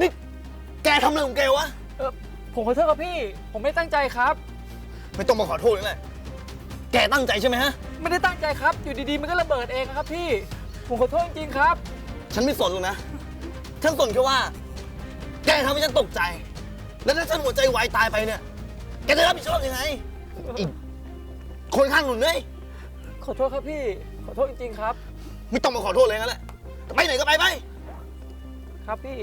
นี่แกทำอะไรของแกวะ เออผมขอโทษครับพี่ ผมไม่ตั้งใจครับ ไม่ต้องมาขอโทษเลยแหละแกตั้งใจใช่ไหมฮะ ไม่ได้ตั้งใจครับ อยู่ดีๆ มันก็ระเบิดเองครับพี่ ผมขอโทษจริงๆครับ ฉันไม่สนหรอกนะ ฉันสนแค่ว่า แกทำให้ฉันตกใจ แล้วถ้าฉันหัวใจวายตายไปเนี่ย แกจะรับผิดชอบยังไงอีกคนข้างหนุนเลยขอโทษครับพี่ ขอโทษจริงๆครับ ไม่ต้องมาขอโทษเลยงั้นแหละจะ ไปไหนก็ไปไป ครับพี่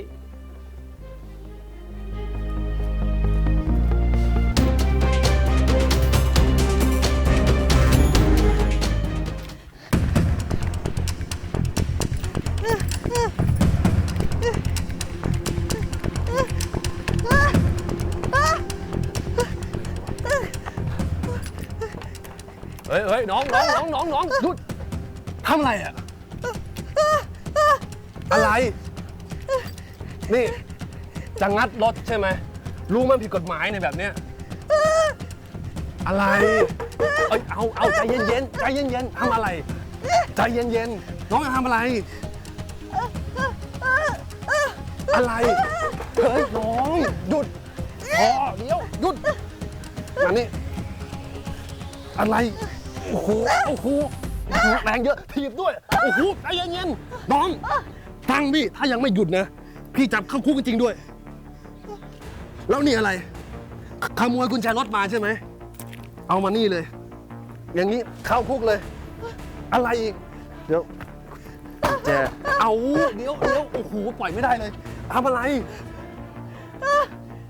เฮ้ยเฮ้ยน้องน้องน้องน้องน้องหยุดทำอะไรอะ อะไร นี่จะงัดรถใช่ไหม รู้มันผิดกฎหมายในแบบเนี้ยอะไร เอ้ยเอาเอาใจเย็นๆใจเย็นๆทำอะไร ใจเย็นๆน้องจะทำอะไร อะไร เฮ้ยน้อง หยุดพอเดี๋ยว หยุดมานี่อะไร โอ้โห โอ้โห แรงเยอะ ถีบด้วย โอ้โห ใจเย็นๆน้อง ฟังพี่ ถ้ายังไม่หยุดนะ พี่จับเข้าคุกจริงด้วย แล้วนี่อะไร ขโมยกุญแจรถมาใช่ไหม เอามานี่เลย อย่างนี้เข้าคุกเลย อะไรอีก เดี๋ยวแจ เอาเดี๋ยวเดี๋ยวโอ้โหปล่อยไม่ได้เลยทำอะไร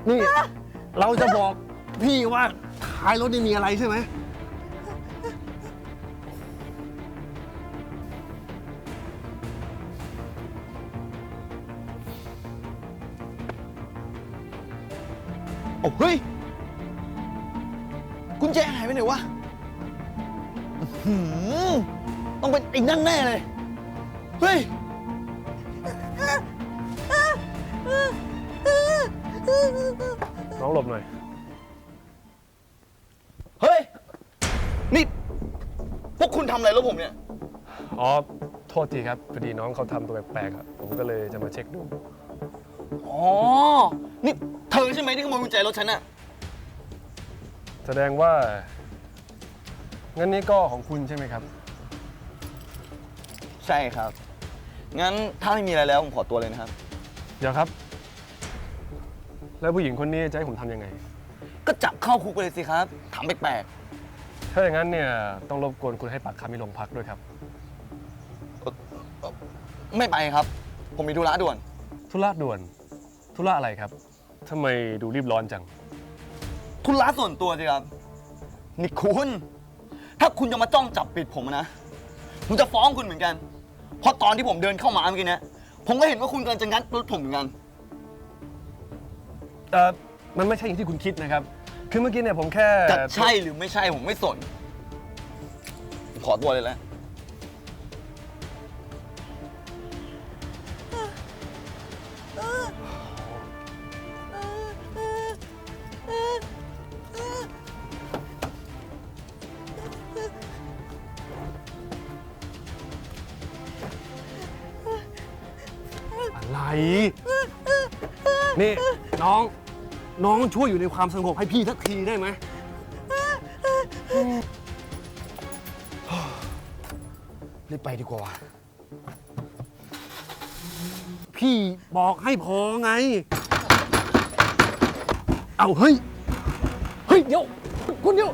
นี่ เราจะบอกพี่ว่าท้ายรถนี่มีอะไรใช่ไหม เฮ้ย กุญแจหายไปไหนวะอื้อหือต้องเป็นไอ้นั่นแน่เลย เฮ้ย น้องหลบหน่อย เฮ้ย นี่ พวกคุณทำอะไรรถผมเนี่ย อ๋อ โทษทีครับ พอดีน้องเขาทำตัวแปลกๆครับผมก็เลยจะมาเช็คดู อ๋อ นี่เธอใช่ไหมที่ขโมยกุญแจรถฉันอะแสดงว่า งั้นนี่ก็ของคุณใช่ไหมครับ ใช่ครับ งั้นถ้าไม่มีอะไรแล้วผมขอตัวเลยนะครับ เดี๋ยวครับ แล้วผู้หญิงคนนี้จะให้ผมทำยังไง ก็จับเข้าคุกไปเลยสิครับ ถามแปลกถ้าอย่างนั้นเนี่ยต้องรบกวนคุณให้ปากคำที่โรงพักด้วยครับๆไม่ไปครับ ผมมีธุระด่วน ธุระด่วน ธุระอะไรครับทำไมดูรีบร้อนจัง ธุระส่วนตัวสิครับ นี่คุณ ถ้าคุณจะมาจ้องจับปิดผมนะ ผมจะฟ้องคุณเหมือนกัน เพราะตอนที่ผมเดินเข้ามาเมื่อกี้เนะ ผมก็เห็นว่าคุณกำลังจะงัดรถผมเหมือนกัน เออมันไม่ใช่อย่างที่คุณคิดนะครับ คือเมื่อกี้เนี่ยผมแค่ จะใช่หรือไม่ใช่ผมไม่สนผมขอตัวเลยแล้ว นี่น้องน้องช่วยอยู่ในความสงบให้พี่สักทีได้ไหม รีบไปดีกว่าว่ะพี่บอกให้พอไง เอาเฮ้ย เฮ้ย เดี๋ยว คุณเดี๋ยว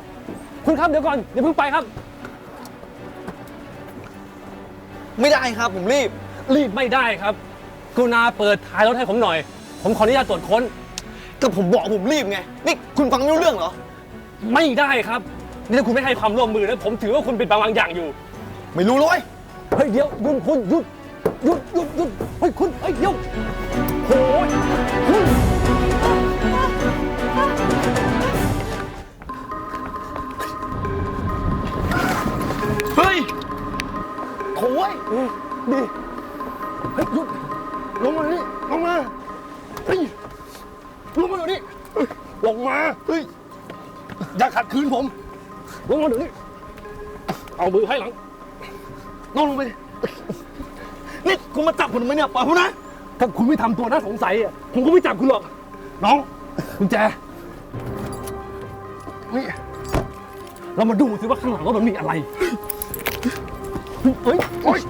คุณครับเดี๋ยวก่อนอย่าเพิ่งไปครับ ไม่ได้ครับผมรีบ รีบไม่ได้ครับ กรุณาเปิดท้ายรถให้ผมหน่อย ผมขออนุญาตตรวจค้น ก็ผมบอกผมรีบไง นี่คุณฟังไม่รู้เรื่องเหรอ ไม่ได้ครับ นี่ถ้าคุณไม่ให้ความร่วมมือนะผมถือว่าคุณปิดบังบางอย่างอยู่ ไม่รู้เลยเฮ้ยเดี๋ยวหยุดคุณหยุดหยุดหยุดหยุดเฮ้ยคุณเฮ้ยเดี๋ยว ลงมานี่ลงมาเฮ้ยลงมาเดี๋ยวนี้เฮ้ยลงมาเฮ้ยอย่าขัดขืนผมลงมาเดี๋ยวนี้เอามือให้หลังนอนลงไปดินี่คุณมาจับผมทำไมเนี่ยปล่อยผมนะถ้าคุณไม่ทำตัวน่าสงสัยอะผมก็ไม่จับคุณหรอกน้องกุญแจนี่เรามาดูสิว่าข้างหลังว่ามันมีอะไรเฮ้ย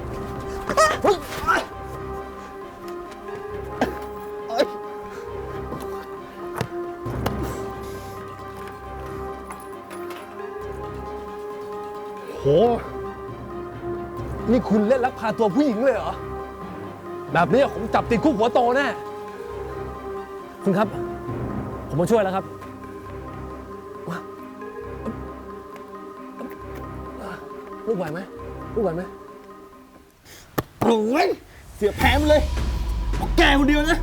นี่คุณเล่นลักพาตัวผู้หญิงเลยเหรอ แบบนี้ผมจับติดคุกหัวโตแน่ คุณครับ ผมมาช่วยแล้วครับลูกไหวไหมลูกไหวไหมโอ้ยเสียแพ้มเลยพราะแกคนเดียวนะ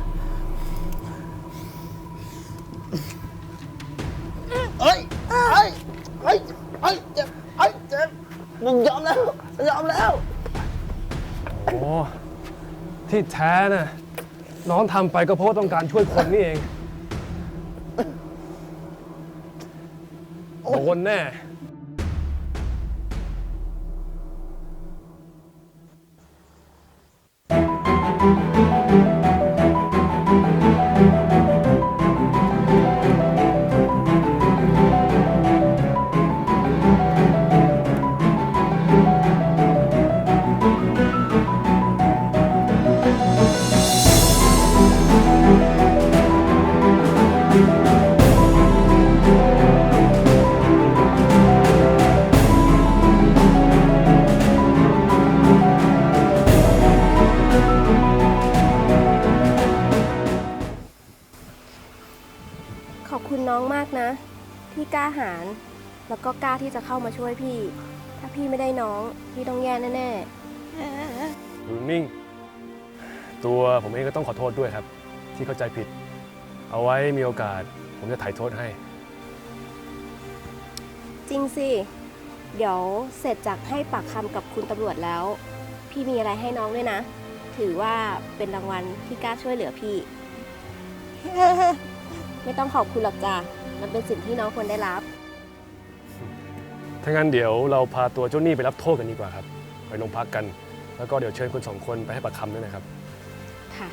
เอ้ย เอ้ย เอ้ย เอ้ยเจ็บ จ็บผมยอมแล้ว ยอมแล้ว โอ้ที่แท้น่ะน้องทำไปก็เพราะว่าต้องการช่วยคนนี่เองโดนแน่ข กล้าหาญแล้วก็กล้าที่จะเข้ามาช่วยพี่ ถ้าพี่ไม่ได้น้อง พี่ต้องแย่แน่อยู่นิ่ง ตัวผมเองก็ต้องขอโทษด้วยครับ ที่เข้าใจผิด เอาไว้มีโอกาส ผมจะถ่ายโทษให้ ๆ จริงสิ เดี๋ยวเสร็จจากให้ปากคำกับคุณตำรวจแล้ว พี่มีอะไรให้น้องด้วยนะ ถือว่าเป็นรางวัลที่กล้าช่วยเหลือพี่ ไม่ต้องขอบคุณหรอกจ้ะ มันเป็นสิ่งที่น้องควรได้รับ ถ้างั้นเดี๋ยวเราพาตัวเจ้าหนี้ไปรับโทษกันดีกว่าครับ ไปโรงพักกัน แล้วก็เดี๋ยวเชิญคุณสองคนไปให้ปากคำด้วยนะครับ ค่ะ